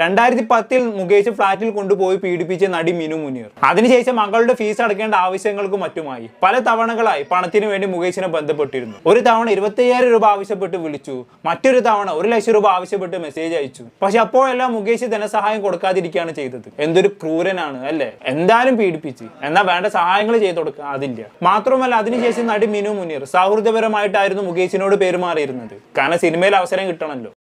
രണ്ടായിരത്തി പത്തിൽ മുകേഷ് ഫ്ളാറ്റിൽ കൊണ്ടുപോയി പീഡിപ്പിച്ച നടി മിനു മുനീർ. അതിനുശേഷം മകളുടെ ഫീസ് അടക്കേണ്ട ആവശ്യങ്ങൾക്കും മറ്റുമായി. പല തവണകളായി പണത്തിന് വേണ്ടി മുകേഷിനെ ബന്ധപ്പെട്ടിരുന്നു. ഒരു തവണ ഇരുപത്തയ്യായിരം രൂപ ആവശ്യപ്പെട്ട് വിളിച്ചു. മറ്റൊരു തവണ ഒരു ലക്ഷം രൂപ ആവശ്യപ്പെട്ട് മെസ്സേജ് അയച്ചു. പക്ഷെ അപ്പോഴെല്ലാം മുകേഷ് ധനസഹായം കൊടുക്കാതിരിക്കുകയാണ് ചെയ്തത്. എന്തൊരു ക്രൂരനാണ് അല്ലേ? എന്തായാലും പീഡിപ്പിച്ച്. എന്നാൽ വേണ്ട സഹായങ്ങൾ ചെയ്തു കൊടുക്കുക അതില്ല. മാത്രമല്ല അതിനുശേഷം നടി മിനു മുനീർ സൗഹൃദപരമായിട്ടായിരുന്നു മുകേഷിനോട് പെരുമാറിയിരുന്നത്. കാരണം സിനിമയിൽ അവസരം കിട്ടണമല്ലോ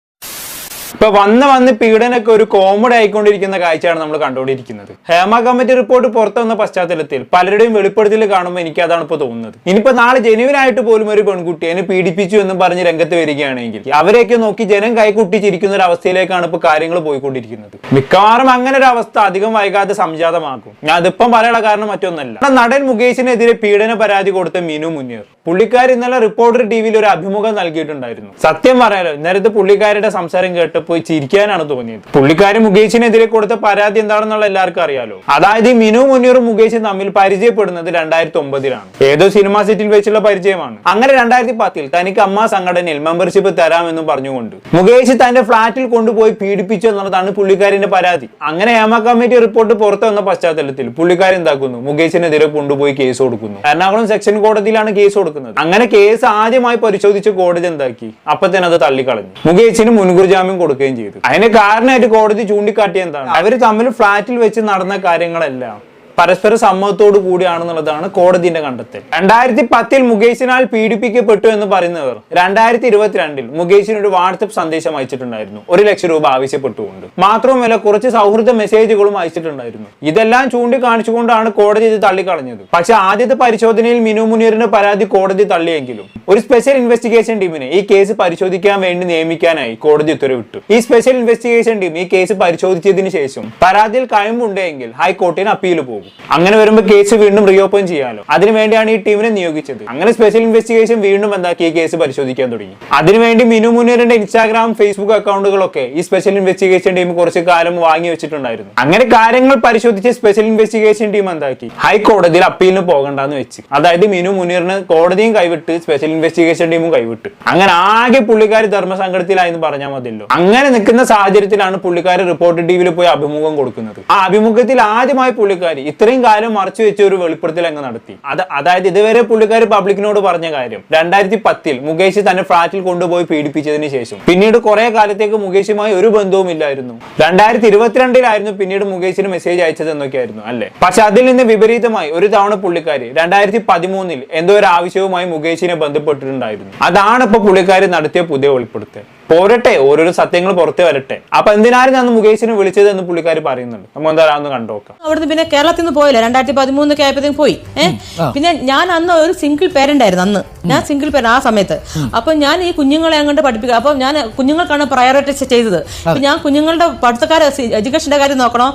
ഇപ്പൊ വന്ന് വന്ന് പീഡനൊക്കെ ഒരു കോമഡി ആയിക്കൊണ്ടിരിക്കുന്ന കാഴ്ചയാണ് നമ്മൾ കണ്ടുകൊണ്ടിരിക്കുന്നത്. ഹേമ കമ്മിറ്റി റിപ്പോർട്ട് പുറത്തു വന്ന പശ്ചാത്തലത്തിൽ പലരുടെയും വെളിപ്പെടുത്തൽ കാണുമ്പോൾ എനിക്ക് അതാണ് ഇപ്പൊ തോന്നുന്നത്. ഇനിയിപ്പോ നാളെ ജനുവിനായിട്ട് പോലും ഒരു പെൺകുട്ടി എന്നെ പീഡിപ്പിച്ചു എന്നും പറഞ്ഞ് രംഗത്ത് വരികയാണെങ്കിൽ അവരെയൊക്കെ നോക്കി ജനം കൈകുട്ടിച്ചിരിക്കുന്ന ഒരു അവസ്ഥയിലേക്കാണ് ഇപ്പൊ കാര്യങ്ങൾ പോയിക്കൊണ്ടിരിക്കുന്നത്. മിക്കവാറും അങ്ങനെ ഒരു അവസ്ഥ അധികം വൈകാതെ സംജാതമാക്കും. ഞാൻ അതിപ്പം പറയാനുള്ള കാരണം മറ്റൊന്നല്ല. നടൻ മുകേഷിനെതിരെ പീഡന പരാതി കൊടുത്ത മീനു മുനീർ. പുള്ളിക്കാർ ഇന്നലെ റിപ്പോർട്ടർ ടി വിയിൽ ഒരു അഭിമുഖം നൽകിയിട്ടുണ്ടായിരുന്നു. സത്യം പറയാലോ ഇന്നലത്തെ പുള്ളിക്കാരുടെ സംസാരം കേട്ടപ്പോൾ ചിരിക്കാനാണ് തോന്നിയത്. പുള്ളിക്കാരി മുകേഷിനെതിരെ കൊടുത്ത പരാതി എന്താണെന്നുള്ള എല്ലാവർക്കും അറിയാലോ. അതായത് മിനു മുനീറും മുകേഷും തമ്മിൽ പരിചയപ്പെടുന്നത് രണ്ടായിരത്തി ഒമ്പതിലാണ് ഏതോ സിനിമാ സെറ്റിൽ വെച്ചുള്ള പരിചയമാണ്. അങ്ങനെ രണ്ടായിരത്തി പത്തിൽ തനിക്ക് അമ്മ സംഘടനയിൽ മെമ്പർഷിപ്പ് തരാമെന്നും പറഞ്ഞുകൊണ്ട്. മുകേഷ് തന്റെ ഫ്ളാറ്റിൽ കൊണ്ടുപോയി പീഡിപ്പിച്ചു എന്നുള്ളതാണ് പുള്ളിക്കാരിന്റെ പരാതി. അങ്ങനെ ഹേമ കമ്മിറ്റി റിപ്പോർട്ട് പുറത്തു വന്ന പശ്ചാത്തലത്തിൽ പുള്ളിക്കാരൻ എന്താക്കുന്നു? മുകേഷിനെതിരെ കൊണ്ടുപോയി കേസ് കൊടുക്കുന്നു. എറണാകുളം സെക്ഷൻ കോടതിയിലാണ് കേസ് കൊടുക്കുന്നത്. അങ്ങനെ കേസ് ആദ്യമായി പരിശോധിച്ച് കോടതി എന്താക്കി? അപ്പൊ തന്നെ അത് തള്ളിക്കളഞ്ഞു. മുകേഷിന് മുൻകൂർ ജാമ്യം കൊടുക്കുകയും ചെയ്തു. അതിന് കാരണമായിട്ട് കോടതി ചൂണ്ടിക്കാട്ടിയ എന്താണ്? അവർ തമ്മിൽ ഫ്ളാറ്റിൽ വെച്ച് നടന്ന കാര്യങ്ങളെല്ലാം പരസ്പര സമ്മതത്തോടു കൂടിയാണെന്നുള്ളതാണ് കോടതിന്റെ കണ്ടെത്തൽ. രണ്ടായിരത്തി പത്തിൽ മുകേഷിനാൽ പീഡിപ്പിക്കപ്പെട്ടു എന്ന് പറയുന്നവർ രണ്ടായിരത്തി ഇരുപത്തിരണ്ടിൽ മുകേഷിന് ഒരു വാട്സപ്പ് സന്ദേശം അയച്ചിട്ടുണ്ടായിരുന്നു. ഒരു ലക്ഷം രൂപ ആവശ്യപ്പെട്ടുകൊണ്ട്. മാത്രവുമല്ല കുറച്ച് സൗഹൃദ മെസ്സേജുകളും അയച്ചിട്ടുണ്ടായിരുന്നു. ഇതെല്ലാം ചൂണ്ടിക്കാണിച്ചുകൊണ്ടാണ് കോടതി ഇത് തള്ളിക്കളഞ്ഞത്. പക്ഷെ ആദ്യത്തെ പരിശോധനയിൽ മിനു മുനീറിന്റെ പരാതി കോടതി തള്ളിയെങ്കിലും ഒരു സ്പെഷ്യൽ ഇൻവെസ്റ്റിഗേഷൻ ടീമിനെ ഈ കേസ് പരിശോധിക്കാൻ വേണ്ടി നിയമിക്കാനായി കോടതി ഉത്തരവിട്ടു. ഈ സ്പെഷ്യൽ ഇൻവെസ്റ്റിഗേഷൻ ടീം ഈ കേസ് പരിശോധിച്ചതിന് ശേഷം പരാതിയിൽ കഴമ്പുണ്ടെങ്കിൽ ഹൈക്കോടതിന് അപ്പീൽ പോകും. അങ്ങനെ വരുമ്പോൾ കേസ് വീണ്ടും റീഓപ്പൺ ചെയ്യാമല്ലോ അതിനുവേണ്ടിയാണ് ഈ ടീമിനെ നിയോഗിച്ചത്. അങ്ങനെ സ്പെഷ്യൽ ഇൻവെസ്റ്റിഗേഷൻ വീണ്ടും എന്താക്കി? ഈ കേസ് പരിശോധിക്കാൻ തുടങ്ങി. അതിനുവേണ്ടി മിനു മുനീറിന്റെ ഇൻസ്റ്റാഗ്രാം ഫേസ്ബുക്ക് അക്കൗണ്ടുകളൊക്കെ ഈ സ്പെഷ്യൽ ഇൻവെസ്റ്റിഗേഷൻ ടീം കുറച്ച് കാലം വാങ്ങി വെച്ചിട്ടുണ്ടായിരുന്നു. അങ്ങനെ കാര്യങ്ങൾ പരിശോധിച്ച് സ്പെഷ്യൽ ഇൻവെസ്റ്റിഗേഷൻ ടീം എന്താക്കി? ഹൈക്കോടതിയിൽ അപ്പീലിന് പോകണ്ടെന്ന് വെച്ച്. അതായത് മിനു മുനീറിന് കോടതിയും കൈവിട്ട് സ്പെഷ്യൽ ഇൻവെസ്റ്റിഗേഷൻ ടീമും കൈവിട്ട്. അങ്ങനെ ആകെ പുള്ളിക്കാരി ധർമ്മസംഘടത്തിലായെന്ന് പറഞ്ഞാൽ മതിയല്ലോ. അങ്ങനെ നിൽക്കുന്ന സാഹചര്യത്തിലാണ് പുള്ളിക്കാരി റിപ്പോർട്ടർ ടിവിയിൽ പോയി അഭിമുഖം കൊടുക്കുന്നത്. ആ അഭിമുഖത്തിൽ ആദ്യമായി പുള്ളിക്കാരി ഇത്രയും കാലം മറച്ചു വെച്ച ഒരു വെളിപ്പെടുത്തൽ അങ്ങ് നടത്തി. അത് അതായത് ഇതുവരെ പുള്ളിക്കാർ പബ്ലിക്കിനോട് പറഞ്ഞ കാര്യം രണ്ടായിരത്തി പത്തിൽ മുകേഷ് തന്നെ ഫ്ളാറ്റിൽ കൊണ്ടുപോയി പീഡിപ്പിച്ചതിന് ശേഷം. പിന്നീട് കുറെ കാലത്തേക്ക് മുകേഷുമായി ഒരു ബന്ധവും ഇല്ലായിരുന്നു. രണ്ടായിരത്തി ഇരുപത്തിരണ്ടിലായിരുന്നു പിന്നീട് മുകേഷിന് മെസ്സേജ് അയച്ചത് എന്നൊക്കെയായിരുന്നു അല്ലെ? പക്ഷെ അതിൽ നിന്ന് വിപരീതമായി ഒരു തവണ പുള്ളിക്കാരി രണ്ടായിരത്തി പതിമൂന്നിൽ എന്തോ ഒരു ആവശ്യവുമായി മുകേഷിനെ ബന്ധപ്പെട്ടിട്ടുണ്ടായിരുന്നു. അതാണ് ഇപ്പൊ പുള്ളിക്കാരി നടത്തിയ പുതിയ വെളിപ്പെടുത്തൽ. പോരട്ടെ ഓരോരോ സത്യങ്ങൾ പുറത്തു വരട്ടെ. അപ്പൊ എന്തിനായിരുന്നു അന്ന് മുകേഷിനെ വിളിച്ചത് എന്ന് പുള്ളിക്കാർ പറയുന്നുണ്ട്. നമ്മൾ എന്തായാലും കണ്ടോക്കാം അവിടുന്ന് പിന്നെ കേരളത്തിൽ നിന്ന് പോയില്ല രണ്ടായിരത്തി പതിമൂന്നൊക്കെ ആയപ്പോഴത്തേക്കും പോയി. ഏഹ് പിന്നെ ഞാൻ അന്ന് ഒരു സിംഗിൾ പേരന്റ് ആയിരുന്നു അന്ന്. ഞാൻ സിംഗിൾ പേരന്റ് ആ സമയത്ത്. അപ്പൊ ഞാൻ ഈ കുഞ്ഞുങ്ങളെ അങ്ങോട്ട് പഠിപ്പിക്കുക. അപ്പൊ ഞാൻ കുഞ്ഞുങ്ങൾക്കാണ് പ്രയോറിറ്റൈസ് ചെയ്തത്. ഞാൻ കുഞ്ഞുങ്ങളുടെ പഠിത്തക്കാരെ എഡ്യൂക്കേഷന്റെ കാര്യം നോക്കണോ?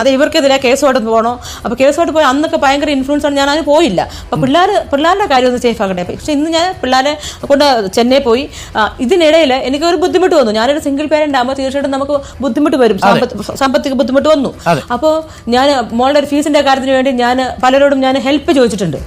അത് ഇവർക്കെതിരെ കേസുമായിട്ട് പോകണോ? അപ്പൊ കേസുമായിട്ട് പോയി അന്നൊക്കെ ഭയങ്കര ഇൻഫ്ലുവൻസ് ആണ്. ഞാൻ അതിന് പോയില്ല. അപ്പൊ പിള്ളേർ പിള്ളേരുടെ കാര്യം ഒന്ന് സേഫ് ആക്കട്ടെ. പക്ഷെ ഇന്ന് ഞാൻ പിള്ളേരെ കൊണ്ട് ചെന്നൈ പോയി. ഇതിനിടയിൽ എനിക്ക് ഒരു ബുദ്ധിമുട്ട് വന്നു. ഞാനൊരു സിംഗിൾ പേരന്റ് ആകുമ്പോൾ തീർച്ചയായിട്ടും നമുക്ക് ബുദ്ധിമുട്ട് വരും. സാമ്പത്തിക ബുദ്ധിമുട്ട് വന്നു. അപ്പോൾ ഞാൻ മോളുടെ ഒരു ഫീസിന്റെ കാര്യത്തിന് വേണ്ടി ഞാൻ പലരോടും ഞാൻ ഹെൽപ്പ് ചോദിച്ചിട്ടുണ്ട്.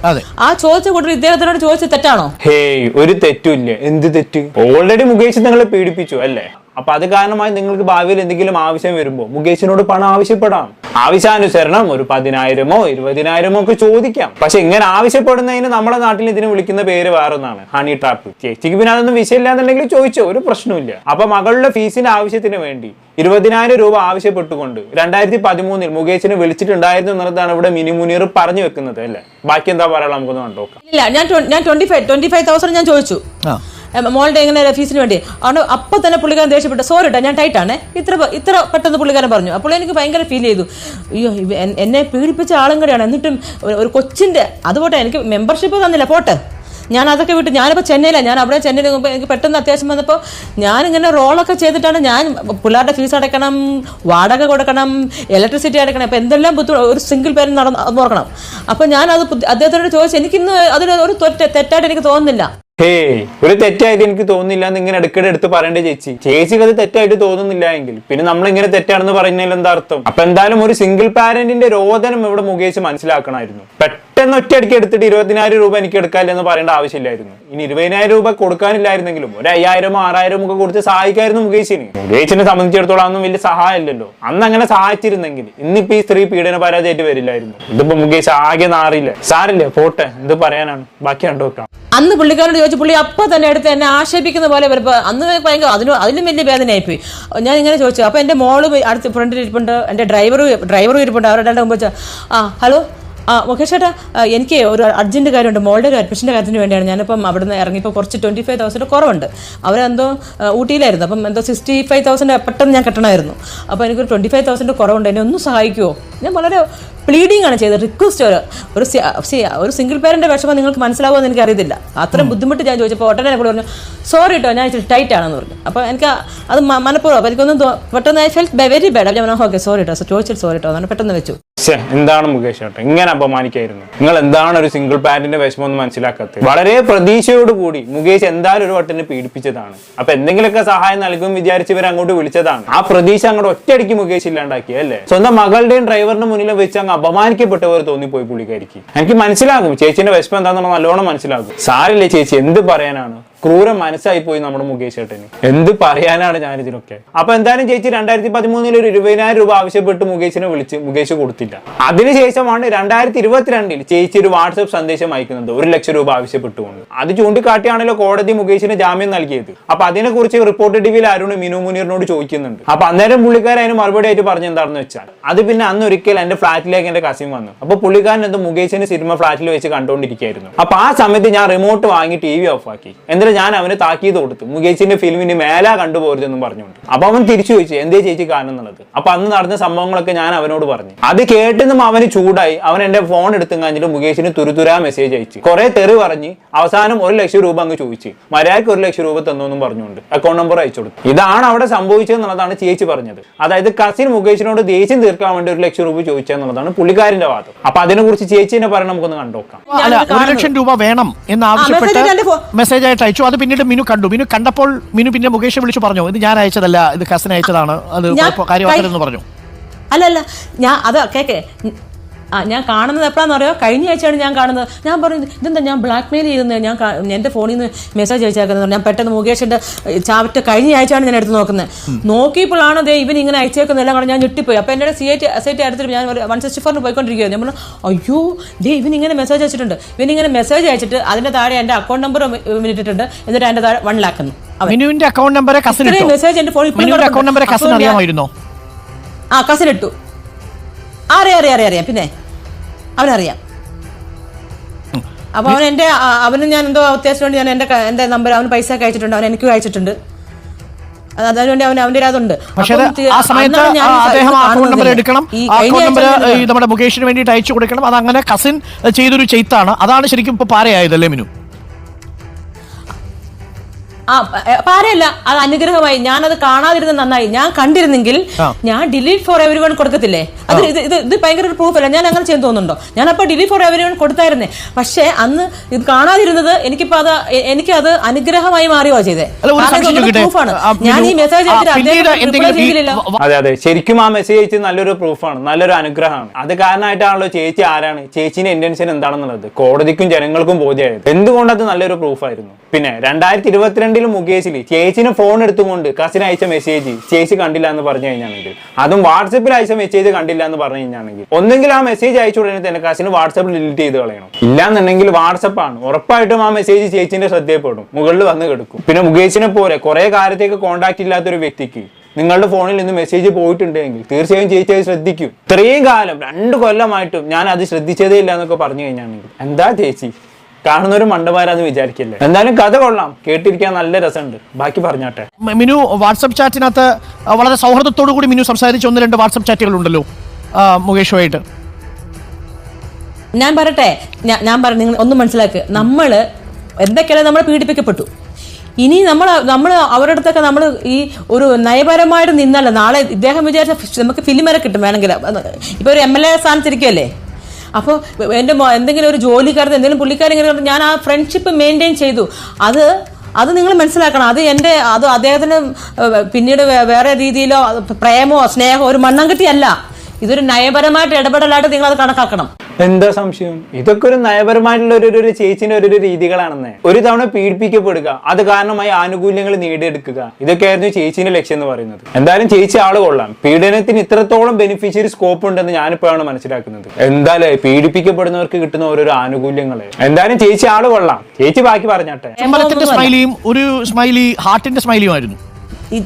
ആ ചോദിച്ച കൂട്ടർ ഇദ്ദേഹത്തിനോട് ചോദിച്ചത് തെറ്റാണോ? ഹേയ് ഒരു തെറ്റുമില്ല. എന്ത് തെറ്റ്? ഓൾറെഡി മുകേഷ് നിങ്ങളെ പീഡിപ്പിച്ചു അല്ലേ? അപ്പൊ അത് കാരണമായി നിങ്ങൾക്ക് ഭാവിയിൽ എന്തെങ്കിലും ആവശ്യം വരുമ്പോൾ മുകേഷിനോട് പണം ആവശ്യപ്പെടാം. ആവശ്യാനുസരണം ഒരു പതിനായിരമോ ഇരുപതിനായിരമോ ഒക്കെ ചോദിക്കാം. പക്ഷെ ഇങ്ങനെ ആവശ്യപ്പെടുന്നതിന് നമ്മുടെ നാട്ടിൽ ഇതിന് വിളിക്കുന്ന പേര് വേറൊന്നാണ്. ഹണി ട്രാപ്പ് ചേച്ചിക്ക് പിന്നെ അതൊന്നും വിഷയമില്ലാന്നുണ്ടെങ്കിൽ ചോദിച്ചോ ഒരു പ്രശ്നമില്ല അപ്പൊ മകളുടെ ഫീസിന്റെ ആവശ്യത്തിന് വേണ്ടി ഇരുപതിനായിരം രൂപ ആവശ്യപ്പെട്ടുകൊണ്ട് രണ്ടായിരത്തി പതിമൂന്നിൽ മുകേഷിനെ വിളിച്ചിട്ടുണ്ടായിരുന്നു എന്നുള്ളതാണ് ഇവിടെ മിനി മുനീർ പറഞ്ഞു വെക്കുന്നത് അല്ലേ? ബാക്കി എന്താ പറയാനുള്ള നമുക്കൊന്ന് കണ്ടോക്കാം ഇല്ല ഞാൻ ഞാൻ twenty five twenty five thousand ഞാൻ ചോദിച്ചു. മോളുടെ എങ്ങനെ ഫീസിന് വേണ്ടി? ആണ് അപ്പോൾ തന്നെ പുള്ളിക്കാരൻ ദേഷ്യപ്പെട്ടു. സോറി കേട്ടോ ഞാൻ ടൈറ്റാണ് ഇത്ര ഇത്ര പെട്ടെന്ന് പുള്ളിക്കാരൻ പറഞ്ഞു. അപ്പോൾ എനിക്ക് ഭയങ്കര ഫീൽ ചെയ്തു. അയ്യോ എന്നെ പീഡിപ്പിച്ച ആളും കൂടെയാണ് എന്നിട്ടും ഒരു- കൊച്ചിന്റെ അതുപോട്ടെ എനിക്ക് മെമ്പർഷിപ്പ് തന്നില്ല. പോട്ടെ. ഞാൻ അതൊക്കെ വിട്ട് ഞാനിപ്പോൾ ചെന്നൈയിലാണ് ഞാൻ അവിടെ ചെന്നൈയിൽ നോക്കുമ്പോൾ എനിക്ക് പെട്ടെന്ന് അത്യാവശ്യം വന്നപ്പോൾ ഞാനിങ്ങനെ റോളൊക്കെ ചെയ്തിട്ടാണ് ഞാൻ പിള്ളേരുടെ ഫീസ് അടയ്ക്കണം വാടക കൊടുക്കണം ഇലക്ട്രിസിറ്റി അടയ്ക്കണം. അപ്പോൾ എന്തെല്ലാം ബുദ്ധിമുട്ട് ഒരു സിംഗിൾ പേര് നടന്ന് അത് നോക്കണം അപ്പോൾ ഞാനത് പുതി- അദ്ദേഹത്തിനോട് ചോദിച്ചു. എനിക്കിന്ന് അതിൽ ഒരു തെറ്റ് തെറ്റായിട്ട് എനിക്ക് തോന്നുന്നില്ല. ഹേയ് ഒരു തെറ്റായിട്ട് എനിക്ക് തോന്നുന്നില്ല എന്ന് ഇങ്ങനെ ഇടയ്ക്കിടെ എടുത്ത് പറയേണ്ട ചേച്ചി. ചേച്ചിക്ക് അത് തെറ്റായിട്ട് തോന്നുന്നില്ല എങ്കിൽ. പിന്നെ നമ്മൾ ഇങ്ങനെ തെറ്റാണെന്ന് പറയുന്നതിൽ എന്താ അർത്ഥം? അപ്പൊ എന്തായാലും ഒരു സിംഗിൾ പാരന്റിന്റെ രോദനം ഇവിടെ മുകേഷ് മനസ്സിലാക്കണമായിരുന്നു. പെട്ടെന്ന് ഒറ്റ അടിക്ക് എടുത്തിട്ട് ഇരുപതിനായിരം രൂപ എനിക്ക് എടുക്കാനില്ല എന്ന് പറയേണ്ട ആവശ്യമില്ലായിരുന്നു. ഇനി ഇരുപതിനായിരം രൂപ കൊടുക്കാനില്ലായിരുന്നെങ്കിലും ഒരു അയ്യായിരമോ ആറായിരമോ ഒക്കെ കൊടുത്ത് സഹായിക്കായിരുന്നു മുകേഷിന് മുകേഷിനെ സംബന്ധിച്ചിടത്തോളം ഒന്നും വലിയ സഹായമില്ലല്ലോ. അന്ന് അങ്ങനെ സഹായിച്ചിരുന്നെങ്കിൽ ഇന്നിപ്പോ ഈ സ്ത്രീ പീഡന പരാജയമായിട്ട് വരില്ലായിരുന്നു. ഇതിപ്പോ മുകേഷ് ആകെ നാറില്ല സാറില്ലേ പോട്ടെ എന്ത് പറയാനാണ്? ബാക്കി കണ്ടു വെക്കാം അന്ന് പുള്ളിക്കാരോട് ചോദിച്ചു പുള്ളി അപ്പം തന്നെ എടുത്ത് എന്നെ ആക്ഷേപിക്കുന്ന പോലെ വരുമ്പോൾ അന്ന് ഭയങ്കര അതിന് അതിലും വലിയ വേദനയായിപ്പോയി. ഞാൻ ഇങ്ങനെ ചോദിച്ചു അപ്പോൾ എന്റെ മോൾ അടുത്ത് ഫ്രണ്ടിൽ ഇരിപ്പുണ്ട് എന്റെ ഡ്രൈവറും ഡ്രൈവറും ഇരിപ്പുണ്ട് അവരുടെ മുമ്പ് ആ ഹലോ ആ മുഖേഷ് ചേട്ടാ എനിക്ക് ഒരു അർജന്റ് കാര്യമുണ്ട്. മോളുടെ ഒരു അഡ്മിഷന്റെ കാര്യത്തിന് വേണ്ടിയാണ് ഞാനിപ്പം അവിടെ നിന്ന് ഇറങ്ങിയപ്പോൾ കുറച്ച് ട്വന്റി ഫൈവ് തൗസൻഡ് കുറവുണ്ട്. അവരെന്തോ ഊട്ടിയിലായിരുന്നു. അപ്പം എന്തോ സിക്സ്റ്റി ഫൈവ് തൗസൻഡ് പെട്ടെന്ന് ഞാൻ കെട്ടണമായിരുന്നു. അപ്പോൾ എനിക്കൊരു ട്വന്റി ഫൈവ് തൗസൻഡ് കുറവുണ്ട്. എന്നെ ഒന്ന് സഹായിക്കുമോ ഞാൻ വളരെ പ്ലീഡിംഗ് ആണ് ചെയ്തത്. റിക്വസ്റ്റ് ഒരു ഒരു ഒരു സിംഗിൾ പേരന്റെ വിഷമം നിങ്ങൾക്ക് മനസ്സിലാവുമെന്ന് എനിക്ക് അറിയത്തില്ല അത്രയും ബുദ്ധിമുട്ട് ഞാൻ ചോദിച്ചപ്പോൾ ഉടനെ എന്നോട് പറഞ്ഞു സോറി കേട്ടോ ഞാൻ ഇച്ചിരി ടൈറ്റ് ആണെന്ന് പറഞ്ഞു. അപ്പോൾ എനിക്ക് അത് മനഃപൂർവം അപ്പോൾ എനിക്കൊന്നും പെട്ടെന്ന് ഐ ഫെൽ വെരി ബാഡ് അപ്പോൾ ഞാൻ ഓക്കെ സോറി കേട്ടോ ചോദിച്ചിട്ട് സോറി കേട്ടോ അതാണ് പെട്ടെന്ന് വെച്ചു. ശ്ശെ, എന്താണ് മുകേഷ് ഏട്ടൻ ഇങ്ങനെ അപമാനിക്കായിരുന്നു. നിങ്ങൾ എന്താണ് ഒരു സിംഗിൾ പാരന്റിന്റെ വിഷമം എന്ന് മനസ്സിലാക്കാത്തത്? വളരെ പ്രതീക്ഷയോടുകൂടി മുകേഷ് എന്തായാലും ഒരു വട്ടിനെ പീഡിപ്പിച്ചതാണ്. അപ്പൊ എന്തെങ്കിലുമൊക്കെ സഹായം നൽകും വിചാരിച്ച് ഇവർ അങ്ങോട്ട് വിളിച്ചതാണ്. ആ പ്രതീക്ഷ അങ്ങോട്ട് ഒറ്റയടിക്ക് മുകേഷ് ഇല്ലാണ്ടാക്കി അല്ലേ? സ്വന്തം മകളുടെയും ഡ്രൈവറിന്റെ മുന്നിൽ വെച്ച് അങ്ങ് അപമാനിക്കപ്പെട്ടവർ തോന്നിപ്പോയി പുള്ളിക്കാരിക്ക്. എനിക്ക് മനസ്സിലാകും ചേച്ചിന്റെ വിഷമം എന്താണെന്ന് നല്ലോണം മനസ്സിലാകും. സാരില്ലേ ചേച്ചി എന്ത് പറയാനാണ്? ക്രൂര മനസ്സായി പോയി നമ്മുടെ മുകേഷ് ഏട്ടന്. എന്ത് പറയാനാണ് ഞാൻ ഇതിനൊക്കെ അപ്പൊ എന്തായാലും ചേച്ചി രണ്ടായിരത്തി പതിമൂന്നിൽ ഒരു ഇരുപതിനായിരം രൂപ ആവശ്യപ്പെട്ട് മുകേഷിനെ വിളിച്ച് മുകേഷ് കൊടുത്തില്ല. അതിനുശേഷമാണ് രണ്ടായിരത്തി ഇരുപത്തിരണ്ടിൽ ചേച്ചി ഒരു വാട്സപ്പ് സന്ദേശം അയക്കുന്നത് ഒരു ലക്ഷം രൂപ ആവശ്യപ്പെട്ടുകൊണ്ട്. അത് ചൂണ്ടിക്കാട്ടിയാണല്ലോ കോടതി മുകേഷിന് ജാമ്യം നൽകിയത്. അപ്പൊ അതിനെക്കുറിച്ച് റിപ്പോർട്ട് ടിവിയിൽ അരുൺ മിനു മുനീറിനോട് ചോദിക്കുന്നുണ്ട്. അപ്പൊ അന്നേരം പുള്ളിക്കാരൻ അതിന് മറുപടി ആയിട്ട് പറഞ്ഞു എന്താണെന്ന് വെച്ചാൽ അത് പിന്നെ അന്ന് ഒരിക്കൽ എന്റെ ഫ്ലാറ്റിലേക്ക് എന്റെ കസിൻ വന്നു. അപ്പൊ പുള്ളിക്കാരൻ എന്തോ മുകേഷിന് സിനിമ ഫ്ലാറ്റിൽ വെച്ച് കണ്ടുകൊണ്ടിരിക്കുകയായിരുന്നു അപ്പൊ ആ സമയത്ത് ഞാൻ റിമോട്ട് വാങ്ങി ടി വി ഓഫ് ആക്കി. എന്നിട്ട് ഞാൻ അവന് താക്കീത് കൊടുത്തു. മുകേഷിന്റെ ഫിലിമിന് മേല കണ്ടുപോരുതെന്നും പറഞ്ഞുകൊണ്ട്. അപ്പൊ അവൻ തിരിച്ചു ചോദിച്ചു എന്തേ ചേച്ചി കാരണം എന്നുള്ളത്? അപ്പൊ അന്ന് നടന്ന സംഭവങ്ങളൊക്കെ ഞാൻ അവനോട് പറഞ്ഞു. അത് കേട്ടെന്നും അവന് ചൂടായി. അവൻ എന്റെ ഫോൺ എടുത്തു കഴിഞ്ഞിട്ട് മുകേഷിന് തുരുതുരാ മെസ്സേജ് അയച്ചു. കുറെ തെറി പറഞ്ഞ് അവസാനം ഒരു ലക്ഷം രൂപ അങ്ങ് ചോദിച്ചു. മര്യാദയ്ക്ക് ഒരു ലക്ഷം രൂപ തന്നു എന്നും പറഞ്ഞുകൊണ്ട് അക്കൗണ്ട് നമ്പർ അയച്ചു കൊടുത്തു. ഇതാണ് അവിടെ സംഭവിച്ചത് എന്നുള്ളതാണ് ചേച്ചി പറഞ്ഞത്. അതായത് കസിൻ മുകേഷിനോട് ദേഷ്യം തീർക്കാൻ വേണ്ടി ഒരു ലക്ഷം രൂപ ചോദിച്ചെന്നുള്ളതാണ് പുള്ളിക്കാരന്റെ വാദം. അപ്പൊ അതിനെ കുറിച്ച് ചേച്ചിനെ പറയണം നമുക്കൊന്ന് കണ്ടോക്കാം അല്ല ഒരു ലക്ഷം രൂപ വേണം എന്ന് ആവശ്യപ്പെട്ട് മെസ്സേജ് ആയിട്ട് അയച്ചു അത് പിന്നീട് മിനു കണ്ടു. മിനു കണ്ടപ്പോൾ മിനു പിന്നെ മുകേഷ് വിളിച്ചു പറഞ്ഞു ഇത് ഞാൻ അയച്ചതല്ല ഇത് കസിൻ അയച്ചതാണ്. അത് കാര്യമാക്കരുതെന്ന് പറഞ്ഞു. അല്ല അല്ല ഞാൻ അത് കേക്കെ. ആ ഞാൻ കാണുന്നത് എപ്പോഴാണെന്ന് അറിയോ കഴിഞ്ഞ ആഴ്ചയാണ് ഞാൻ കാണുന്നത്. ഞാൻ പറഞ്ഞു ഇതെന്താ ഞാൻ ബ്ലാക്ക് മെയിൽ ചെയ്യുന്നത് ഞാൻ എന്റെ ഫോണിൽ നിന്ന് മെസ്സേജ് അയച്ചേക്കുന്നത് ഞാൻ പെട്ടെന്ന് മുകേഷിന്റെ ചാവറ്റ് കഴിഞ്ഞ ആഴ്ചയാണ് ഞാൻ എടുത്ത് നോക്കുന്നത്. നോക്കിയപ്പോഴാണ് ദേ ഇവൻ ഇങ്ങനെ അയച്ചേക്കുന്നതെല്ലാം കൂടെ ഞാൻ ഞെട്ടിപ്പോയി. അപ്പോൾ എന്റെ C I T S I T അടുത്തിട്ട് ഞാൻ വൺ സിക്സ്റ്റി ഫോറിന് പോയിക്കൊണ്ടിരിക്കുകയാണ് ഞാൻ പറഞ്ഞു അയ്യോ ദേ ഇവൻ ഇങ്ങനെ മെസ്സേജ് അയച്ചിട്ടുണ്ട്. ഇവൻ ഇങ്ങനെ മെസ്സേജ് അയച്ചിട്ട് അതിന്റെ താഴെ എന്റെ അക്കൗണ്ട് നമ്പർ ഇട്ടിട്ടുണ്ട്. എന്നിട്ട് എന്റെ താഴെ വൺ ലാക്ക് മിനുവിന്റെ അക്കൗണ്ട് നമ്പർ കസിൻ മെസ്സേജ് എന്റെ ഫോണിൽ അക്കൗണ്ട് നമ്പർ. കസിൻ അറിയാമായിരുന്നോ? ആ കസിൻ ഇട്ടു. അറിയാം അറിയാം അറിയാം. പിന്നെ? അവനറിയാം. അപ്പൊ അവൻ എന്റെ ആ- അവന് ഞാൻ എന്തോ അത്യാവശ്യം വേണ്ടി ഞാൻ എന്റെ എന്റെ എന്റെ നമ്പർ അവന് പൈസ ഒക്കെ അയച്ചിട്ടുണ്ട് അവൻ എനിക്ക് അയച്ചിട്ടുണ്ട്. അത് അതിനുവേണ്ടി അവൻ അവന്റെ അതുണ്ട്. പക്ഷേ ആ സമയത്ത് ഞാൻ ആ അദ്ദേഹം അക്കൗണ്ട് നമ്പർ എടുക്കണം. അക്കൗണ്ട് നമ്പർ നമ്മുടെ മുകേഷിന് വേണ്ടിയിട്ട് അയച്ചു കൊടുക്കണം. അത് അങ്ങനെ കസിൻ ചെയ്തൊരു ചെയ്ത്താണ്. അതാണ് ശരിക്കും ഇപ്പൊ പാരയായതല്ലേ മിനു? ആ പാരയല്ല അത് അനുഗ്രഹമായി. ഞാൻ അത് കാണാതിരുന്നത് നന്നായി. ഞാൻ കണ്ടിരുന്നെങ്കിൽ ഞാൻ ഡിലീറ്റ് ഫോർ എവരി വൺ കൊടുക്കത്തില്ലേ? അത് ഇത് ഇത് ഇത് ഭയങ്കര ഒരു പ്രൂഫ് അല്ല. ഞാൻ അങ്ങനെ ചെയ്യാൻ തോന്നുന്നുണ്ടോ? ഞാൻ അപ്പോൾ ഡിലീറ്റ് ഫോർ എവരി വൺ കൊടുത്തായിരുന്നേ. പക്ഷേ അന്ന് ഇത് കാണാതിരുന്നത് എനിക്കിപ്പോ അത് എനിക്ക് അത് അനുഗ്രഹമായി മാറിയോ ചെയ്തേ. പ്രൂഫാണ് ഞാൻ ഈ മെസ്സേജ് അതെ അതെ. ശരിക്കും ആ മെസ്സേജ് അയച്ചത് നല്ലൊരു പ്രൂഫാണ് നല്ലൊരു അനുഗ്രഹമാണ്. അത് കാരണമായിട്ടാണല്ലോ ചേച്ചി ആരാണ്? ചേച്ചിന്റെ ഇന്റൻഷൻ എന്താണെന്നുള്ളത്. കോടതിക്കും ജനങ്ങൾക്കും ബോധ്യമായത്. എന്തുകൊണ്ട് അത് നല്ലൊരു പ്രൂഫായിരുന്നു പിന്നെ രണ്ടായിരത്തി ഇരുപത്തിരണ്ടിൽ മുകേഷിൽ ചേച്ചിനെ ഫോൺ എടുത്തുകൊണ്ട് കസിൻ അയച്ച മെസ്സേജ് ചേച്ചി കണ്ടില്ല എന്ന് പറഞ്ഞു കഴിഞ്ഞാണെങ്കിൽ അതും വാട്സപ്പിൽ അയച്ച മെസ്സേജ് കണ്ടില്ല എന്ന് പറഞ്ഞു കഴിഞ്ഞാണെങ്കിൽ ഒന്നെങ്കിൽ ആ മെസ്സേജ് അയച്ചു ഉടനെ തന്നെ കസിന് വാട്സപ്പിൽ ഡിലീറ്റ് ചെയ്ത് കളയണം. ഇല്ലാന്നുണ്ടെങ്കിൽ വാട്സപ്പ് ആണ്. ഉറപ്പായിട്ടും ആ മെസ്സേജ് ചേച്ചിന്റെ ശ്രദ്ധയപ്പെടും മുകളിൽ വന്ന് കിടക്കും. പിന്നെ മുകേഷിനെ പോലെ കുറെ കാലത്തേക്ക് ഇല്ലാത്ത ഒരു വ്യക്തിക്ക് നിങ്ങളുടെ ഫോണിൽ നിന്ന് മെസ്സേജ് പോയിട്ടുണ്ടെങ്കിൽ തീർച്ചയായും ചേച്ചി അത് ശ്രദ്ധിക്കും. ഇത്രയും കാലം രണ്ട് കൊല്ലമായിട്ടും ഞാൻ അത് ശ്രദ്ധിച്ചതേ ഇല്ല എന്നൊക്കെ പറഞ്ഞു കഴിഞ്ഞാണെങ്കിൽ എന്താ ചേച്ചി? കാണുന്നൊരു മണ്ടന്മാരാന്ന് വിചാരിക്കില്ലേ? എന്തായാലും കഥ കൊള്ളാം. കേട്ടിരിക്കാൻ നല്ല രസമുണ്ട്. ബാക്കി പറഞ്ഞാട്ടെ. മിനു വാട്സപ്പ് ചാറ്റിനകത്ത് വളരെ സൗഹൃദത്തോടു കൂടി മിനു സംസാരിച്ച ഒന്ന് രണ്ട് വാട്സപ്പ് ചാറ്റുകൾ ഉണ്ടല്ലോ മുകേഷുമായിട്ട്. ഞാൻ പറയട്ടെ. ഞാൻ പറ നിങ്ങൾ ഒന്ന് മനസ്സിലാക്ക്. നമ്മൾ എന്തൊക്കെയാണ് നമ്മൾ പീഡിപ്പിക്കപ്പെട്ടു? ഇനി നമ്മൾ നമ്മൾ അവരുടെ അടുത്തൊക്കെ നമ്മൾ ഈ ഒരു നയപരമായിട്ട് നിന്നല്ല. നാളെ ഇദ്ദേഹം വിചാരിച്ച നമുക്ക് ഫിലിം വരെ കിട്ടും വേണമെങ്കിൽ. ഇപ്പോൾ ഒരു എം എൽ എ സ്ഥാനത്തിരിക്കുകയല്ലേ അപ്പോൾ എന്റെ എന്തെങ്കിലും ഒരു ജോലിക്കാരത്ത് എന്തെങ്കിലും പുള്ളിക്കാരൻ ഇങ്ങനെ ഞാൻ ആ ഫ്രണ്ട്ഷിപ്പ് മെയിന്റെയിൻ ചെയ്തു. അത് അത് നിങ്ങൾ മനസ്സിലാക്കണം. അത് എന്റെ അത് അദ്ദേഹത്തിന് പിന്നീട് വേറെ രീതിയിലോ പ്രേമോ സ്നേഹമോ ഒരു മണ്ണംകെട്ടിയല്ല ഇതൊരു നയപരമായിട്ട് ഇടപെടലായിട്ട് നിങ്ങൾ അത് കണക്കാക്കണം. എന്താ സംശയം? ഇതൊക്കെ ഒരു നയപരമായിട്ടുള്ള ഒരു ഒരു ചേച്ചിന്റെ ഒരു രീതികളാണെന്ന്. ഒരു തവണ പീഡിപ്പിക്കപ്പെടുക അത് കാരണമായി ആനുകൂല്യങ്ങൾ നേടിയെടുക്കുക ഇതൊക്കെയായിരുന്നു ചേച്ചിന്റെ ലക്ഷ്യം എന്ന് പറയുന്നത്. എന്തായാലും ചേച്ചി ആൾ കൊള്ളാം. പീഡനത്തിന് ഇത്രത്തോളം ബെനിഫിഷ്യറി സ്കോപ്പ് ഉണ്ടെന്ന് ഞാനിപ്പോഴാണ് മനസ്സിലാക്കുന്നത്. എന്തായാലും പീഡിപ്പിക്കപ്പെടുന്നവർക്ക് കിട്ടുന്ന ഓരോരോ ആനുകൂല്യങ്ങൾ. എന്തായാലും ചേച്ചി ആൾ കൊള്ളാം. ചേച്ചി ബാക്കി പറഞ്ഞാട്ടെ. ഒരു സ്മൈലി ഹാർട്ടിന്റെ സ്മൈലിയും ആയിരുന്നു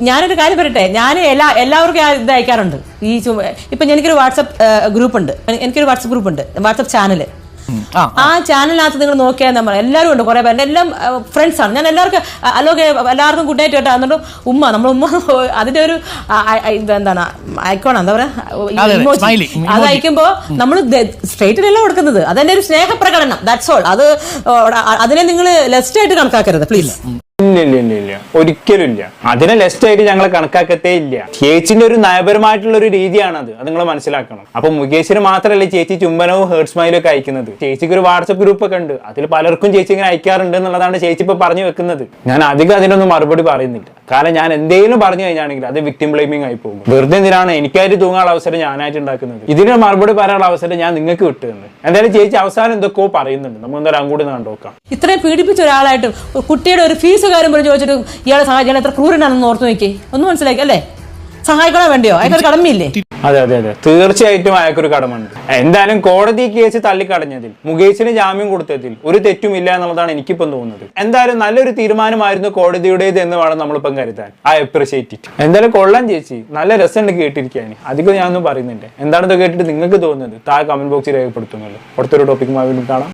ഞാനൊരു കാര്യം പറയട്ടെ? ഞാൻ എല്ലാ എല്ലാവർക്കും ഇത് അയക്കാറുണ്ട്. ഈ ഇപ്പം എനിക്കൊരു വാട്സപ്പ് ഗ്രൂപ്പ് ഉണ്ട് എനി- എനിക്കൊരു വാട്സപ്പ് ഗ്രൂപ്പ് ഉണ്ട് വാട്സപ്പ് ചാനൽ ആ ചാനലിനകത്ത് നിങ്ങൾ നോക്കിയാൽ നമ്മൾ എല്ലാവരും ഉണ്ട്. കുറെ പേര് എല്ലാം ഫ്രണ്ട്സ് ആണ്. ഞാൻ എല്ലാവർക്കും അലോക എല്ലാവർക്കും ഗുഡ് നൈറ്റ് കേട്ടോ എന്നിട്ട് ഉമ്മ നമ്മൾ ഉമ്മ അതിന്റെ ഒരു എന്താണ് അയക്കണം എന്താ പറയാ അതെ. അയക്കുമ്പോ നമ്മൾ സ്ട്രേറ്റിലല്ല കൊടുക്കുന്നത്? അതെന്റെ ഒരു സ്നേഹപ്രകടനം. ദാറ്റ്സ് ഓൾ അത് അതിനെ നിങ്ങൾ ലെസ്റ്റ് ആയിട്ട് കണക്കാക്കരുത് പ്ലീസ് ഇല്ല ഇല്ല ഒരിക്കലും ഇല്ല അതിനെ ലെസ്റ്റ് ആയിട്ട് ഞങ്ങൾ കണക്കാക്കത്തേ ഇല്ല. ചേച്ചിന്റെ ഒരു നയപരമായിട്ടുള്ള ഒരു രീതിയാണ് അത് നിങ്ങൾ മനസ്സിലാക്കണം. അപ്പൊ മുകേഷിന് മാത്രമല്ല ചേച്ചി ചുംബനവും ഹേർട്ട് സ്മൈലും ഒക്കെ അയക്കുന്നത്. ചേച്ചിക്ക് ഒരു വാട്സപ്പ് ഗ്രൂപ്പ് ഒക്കെ ഉണ്ട്. അതിൽ പലർക്കും ചേച്ചി ഇങ്ങനെ അയക്കാറുണ്ട് എന്നുള്ളതാണ് ചേച്ചി ഇപ്പൊ പറഞ്ഞു വെക്കുന്നത്. ഞാൻ അധികം അതിനൊന്നും മറുപടി പറയുന്നില്ല. കാരണം ഞാൻ എന്തെങ്കിലും പറഞ്ഞു കഴിഞ്ഞാണെങ്കിൽ അത് വിക്ടിം ബ്ലെയിമിംഗ് ആയി പോകും. വെറുതെ എന്തിനാണ് എനിക്കായിട്ട് തൂങ്ങാനുള്ള അവസരം ഞാനായിട്ട് ഉണ്ടാക്കുന്നത്? ഇതിന് മറുപടി പറയാനുള്ള അവസരം ഞാൻ നിങ്ങൾക്ക് കിട്ടുന്നുണ്ട്. എന്തായാലും ചേച്ചി അവസാനം എന്തൊക്കെയോ പറയുന്നുണ്ട്. നമ്മൾ എന്തായാലും അങ്ങോട്ട് കണ്ടോക്കാം ഇത്രയും പീഡിപ്പിച്ച ഒരാളായിട്ടും കുട്ടിയുടെ ഒരു ഫീസ് കാര്യം പോലും ചോദിച്ചിട്ടും ഇയാളെ സഹായിക്കാൻ എത്ര ക്രൂരനാണെന്ന് ഓർത്തു നോക്കി ഒന്ന് മനസ്സിലാക്കി അല്ലേ? സഹായിക്കണം വേണ്ടിയോ? അയാൾക്കൊരു കടമയില്ലേ? അതെ അതെ അതെ. തീർച്ചയായിട്ടും അയാൾക്കൊരു കടമുണ്ട് എന്തായാലും കോടതി കേസ് തള്ളിക്കടഞ്ഞതിൽ മുകേഷിന് ജാമ്യം കൊടുത്തതിൽ ഒരു തെറ്റുമില്ല എന്നുള്ളതാണ് എനിക്കിപ്പം തോന്നുന്നത്. എന്തായാലും നല്ലൊരു തീരുമാനമായിരുന്നു കോടതിയുടേത് എന്ന് വേണം നമ്മളിപ്പം കരുതാൻ. ഐ അപ്രിഷിയേറ്റ് ഇറ്റ് എന്തായാലും കൊള്ളാം ചേച്ചി. നല്ല രസമുണ്ട് കേട്ടിരിക്കാൻ. അധികം ഞാനൊന്നും പറയുന്നുണ്ട് എന്താണെന്ന് കേട്ടിട്ട് നിങ്ങൾക്ക് തോന്നുന്നത്? താഴെ കമന്റ് ബോക്സിൽ രേഖപ്പെടുത്തുന്നുള്ളൂ അടുത്തൊരു ടോപ്പിക്കുമായി വീണ്ടും കാണാം.